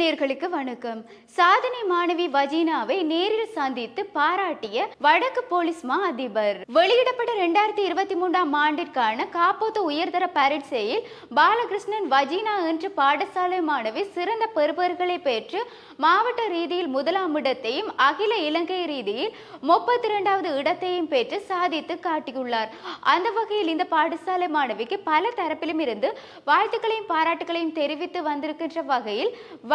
நேர்களுக்கு வணக்கம். சாதனை மாணவி வஜீனாவை நேரில் சந்தித்து பாராட்டிய வடக்கு போலீஸ் மா அதிபர் வெளியிடப்பட்ட இரண்டாயிரத்தி இருபத்தி மூன்றாம் ஆண்டிற்கான காப்போத்து உயர்தர பரீட்சையில் பாலகிருஷ்ணன் வஜீனா என்ற பாடசாலை மாணவி சிறந்த பெறுபர்களை பெற்று மாவட்ட ரீதியில் முதலாம் இடத்தையும் அகில இலங்கை ரீதியில் முப்பத்தி இரண்டாவது இடத்தையும் பெற்று சாதித்து காட்டியுள்ளார். அந்த வகையில் இந்த பாடசாலை மாணவிக்கு பல தரப்பிலும் இருந்து வாழ்த்துக்களையும் பாராட்டுகளையும் தெரிவித்து வந்திருக்கின்ற வகையில்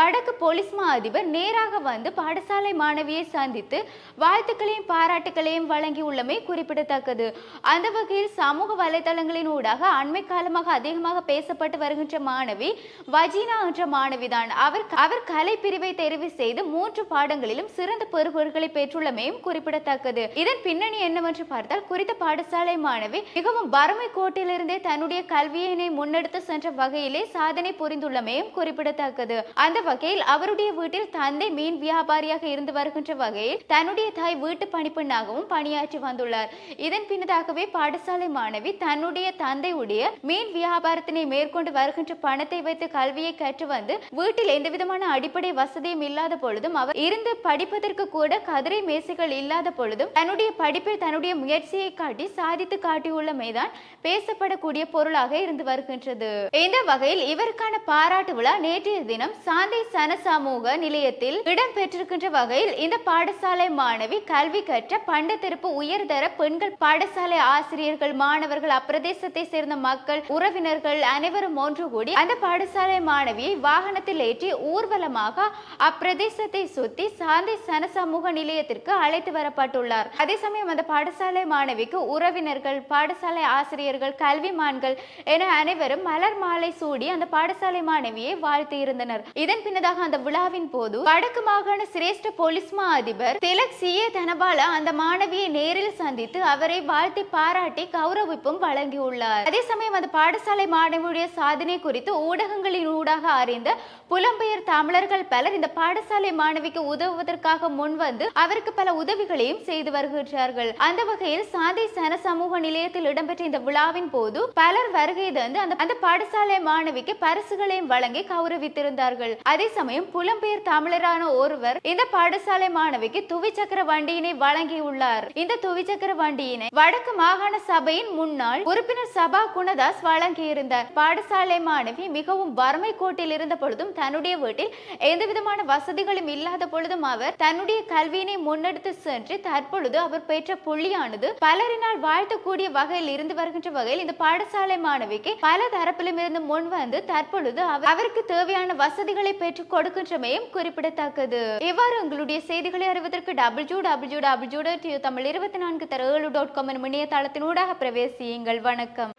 வடக்கு போலீஸ் மா அதிபர் நேராக வந்து பாடசாலை மாணவியை சந்தித்து வாழ்த்துக்களையும் பாராட்டுகளையும் வழங்கியுள்ளமை குறிப்பிடத்தக்கது. அந்த வகையில் சமூக வலைதளங்களின் ஊடாக அண்மை காலமாக அதிகமாக பேசப்பட்டு வருகின்ற மாணவி வஜீனா என்ற மாணவிதான். அவர் அவர் கலை பிரிவை தெரிவு செய்து மூன்று பாடங்களிலும் சிறந்த பெறுபொருட்களை பெற்றுள்ளமையும் குறிப்பிடத்தக்கது. இதன் பின்னணி என்னவென்று பார்த்தால் குறித்த பாடசாலை மாணவி மிகவும் வறுமை கோட்டிலிருந்தே தன்னுடைய கல்வியினை முன்னெடுத்து சென்ற வகையிலே சாதனை புரிந்துள்ளமையும் குறிப்பிடத்தக்கது. அந்த வகையில் அவருடைய வீட்டில் தந்தை மீன் வியாபாரியாக இருந்து வருகின்ற வகையில் தன்னுடைய தாய் வீட்டு பணிப்பெண்ணாகவும் பணியாற்றி வந்துள்ளார். இதன் பின்னதாகவே பாடசாலை மாணவி தன்னுடைய தந்தையுடைய மீன் வியாபாரத்தினை மேற்கொண்டு வருகின்ற பணத்தை வைத்து கல்வியை கற்று வந்து வீட்டில் எந்த விதமான அடிப்படை வசதியும் இல்லாத பொழுதும் அவர் இருந்து படிப்பதற்கு கூட கதிரை மேசைகள் இல்லாத பொழுதும் தன்னுடைய படிப்பில் தன்னுடைய முயற்சியை காட்டி சாதித்து காட்டியுள்ளமைதான் பேசப்படக்கூடிய பொருளாக இருந்து வருகின்றது. இந்த வகையில் இவருக்கான பாராட்டு விழா நேற்றைய தினம் சாந்தை சன சமூக நிலையத்தில் இடம்பெற்றிருக்கின்ற வகையில் இந்த பாடசாலை மாணவி கல்வி கற்ற பண்டத்திருப்பு உயர்தர பெண்கள் பாடசாலை ஆசிரியர்கள் மாணவர்கள் அப்பிரதேசத்தை சேர்ந்த மக்கள் உறவினர்கள் அனைவரும் ஒன்று கூடி அந்த பாடசாலை மாணவியை வாகனத்தில் ஏற்றி ஊர்வலமாக அப்பிரதேசத்தை சுத்தி சாந்தி சன சமூக நிலையத்திற்கு அழைத்து வரப்பட்டுள்ளார். அதே சமயம் அந்த பாடசாலை மாணவிக்கு உறவினர்கள் பாடசாலை ஆசிரியர்கள் கல்விமான்கள் என அனைவரும் மலர் மாலை சூடி அந்த பாடசாலை மாணவியை வாழ்த்து இருந்தனர். இதன் பின்னதாக அந்த விழாவின் போது வடக்கு மாகாண சிரேஷ்ட போலீஸ் மா அதிபர் திலக் சி ஏ தனபாலா அந்த மாணவியை நேரில் சந்தித்து அவரை வாழ்த்தி பாராட்டி கௌரவிப்பும் வழங்கியுள்ளார். அதே சமயம் அந்த பாடசாலை மாணவியுடைய சாதனை குறித்து ஊடகங்களின் ஊடாக அறிந்த புலம்பெயர் தமிழர்கள் பலர் இந்த பாடசாலை மாணவிக்கு உதவுவதற்காக முன்வந்து அவருக்கு பல உதவிகளையும் செய்து வருகின்றார்கள். அந்த வகையில் சாந்தி சன சமூக நிலையத்தில் இடம்பெற்ற இந்த விழாவின் போது பலர் வருகை தந்து அந்த அந்த பாடசாலை மாணவிக்கு பரிசுகளையும் வழங்கி கௌரவித்திருந்தார்கள். அதே சமயம் புலம்பெயர் தமிழரான ஒருவர் இந்த பாடசாலை மாணவிக்கு துவிச்சக்கர வண்டியினை வழங்கியுள்ளார். இந்த துவிச்சக்கர வண்டியினை வடக்கு மாகாண சபையின் முன்னாள் உறுப்பினர் சபா குணதாஸ் வழங்கியிருந்தார். பாடசாலை மாணவி மிகவும் வறுமை கோட்டில் இருந்த பொழுதும் தன்னுடைய வீட்டில் எந்த விதமான வசதிகளும் இல்லாத பொழுதும் அவர் தன்னுடைய கல்வியினை முன்னெடுத்து சென்று தற்பொழுது அவர் பெற்ற புள்ளியானது பலரினால் வாழ்த்தக்கூடிய வகையில் இருந்து வருகின்ற வகையில் இந்த பாடசாலை மாணவிக்கு பல தரப்பிலும் இருந்து முன் வந்து தற்பொழுது அவருக்கு தேவையான வசதிகளை பெற்றுக் கொடுக்கின்றமையும் குறிப்பிடத்தக்கது. இவ்வாறு உங்களுடைய செய்திகளை அறிவதற்கு double U double U double U dot Tamil இருபத்தி நான்கு தர ஏழு டாட் காம் எனும் இணையதளத்தினூடாக பிரவேசியுங்கள். வணக்கம்.